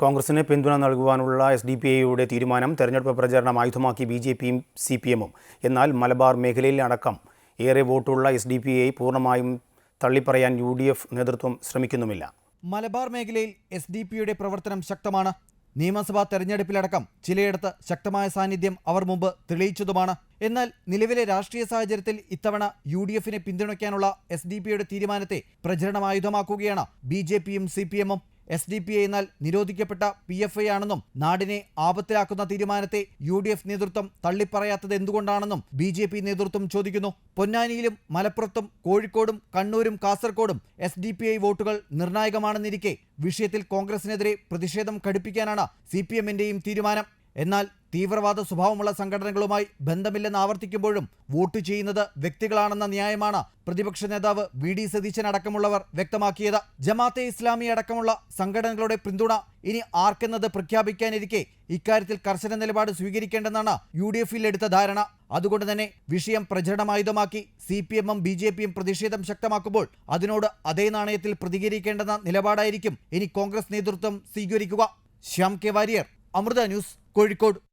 കോൺഗ്രസിന് പിന്തുണ നൽകുവാനുള്ള S D P ഐയുടെ തീരുമാനം തെരഞ്ഞെടുപ്പ് പ്രചരണം ആയുധമാക്കി ബി ജെ പിയും സി പി എമ്മും. എന്നാൽ മലബാർ മേഖലയിൽ അടക്കം ഏറെ വോട്ടുള്ള എസ് ഡി പി ഐ പൂർണമായും തള്ളിപ്പറയാൻ യു ഡി എഫ് നേതൃത്വം ശ്രമിക്കുന്നുമില്ല. മലബാർ മേഖലയിൽ എസ് ഡി പിയുടെ പ്രവർത്തനം ശക്തമാണ്. നിയമസഭാ തെരഞ്ഞെടുപ്പിലടക്കം ചിലയിടത്ത് ശക്തമായ സാന്നിധ്യം അവർ മുമ്പ് തെളിയിച്ചതുമാണ്. എന്നാൽ നിലവിലെ രാഷ്ട്രീയ സാഹചര്യത്തിൽ ഇത്തവണ യു ഡി എഫിനെ പിന്തുണയ്ക്കാനുള്ള എസ് ഡി പിയുടെ തീരുമാനത്തെ പ്രചരണമായുധമാക്കുകയാണ് ബി ജെ പിയും സി പി എമ്മും. എസ് ഡി പി ഐ എന്നാൽ നിരോധിക്കപ്പെട്ട പി എഫ് ഐ ആണെന്നും നാടിനെ ആപത്തിലാക്കുന്ന തീരുമാനത്തെ യു ഡി എഫ് നേതൃത്വം തള്ളിപ്പറയാത്തത് എന്തുകൊണ്ടാണെന്നും ബി ജെ പി നേതൃത്വം ചോദിക്കുന്നു. പൊന്നാനിയിലും മലപ്പുറത്തും കോഴിക്കോടും കണ്ണൂരും കാസർകോടും എസ് ഡി പി ഐ വോട്ടുകൾ നിർണായകമാണെന്നിരിക്കെ വിഷയത്തിൽ കോൺഗ്രസിനെതിരെ പ്രതിഷേധം കടുപ്പിക്കാനാണ് സി പി എമ്മിന്റെയും തീരുമാനം. എന്നാൽ തീവ്രവാദ സ്വഭാവമുള്ള സംഘടനകളുമായി ബന്ധമില്ലെന്ന് ആവർത്തിക്കുമ്പോഴും വോട്ട് ചെയ്യുന്നത് വ്യക്തികളാണെന്ന ന്യായമാണ് പ്രതിപക്ഷ നേതാവ് വി ഡി സതീശൻ അടക്കമുള്ളവർ വ്യക്തമാക്കിയത്. ജമാഅത്തെ ഇസ്ലാമി അടക്കമുള്ള സംഘടനകളുടെ പിന്തുണ ഇനി ആർക്കെന്നത് പ്രഖ്യാപിക്കാനിരിക്കെ ഇക്കാര്യത്തിൽ കർശന നിലപാട് സ്വീകരിക്കേണ്ടെന്നാണ് യു ഡി എഫിൽ എടുത്ത ധാരണ. അതുകൊണ്ട് തന്നെ വിഷയം പ്രചരണമായുധമാക്കി സി പി എമ്മും ബി ജെ പിയും പ്രതിഷേധം ശക്തമാക്കുമ്പോൾ അതിനോട് അതേ നാണയത്തിൽ പ്രതികരിക്കേണ്ടെന്ന നിലപാടായിരിക്കും ഇനി കോൺഗ്രസ് നേതൃത്വം സ്വീകരിക്കുക. Shyam K Warrier Amrita news Kozhikode.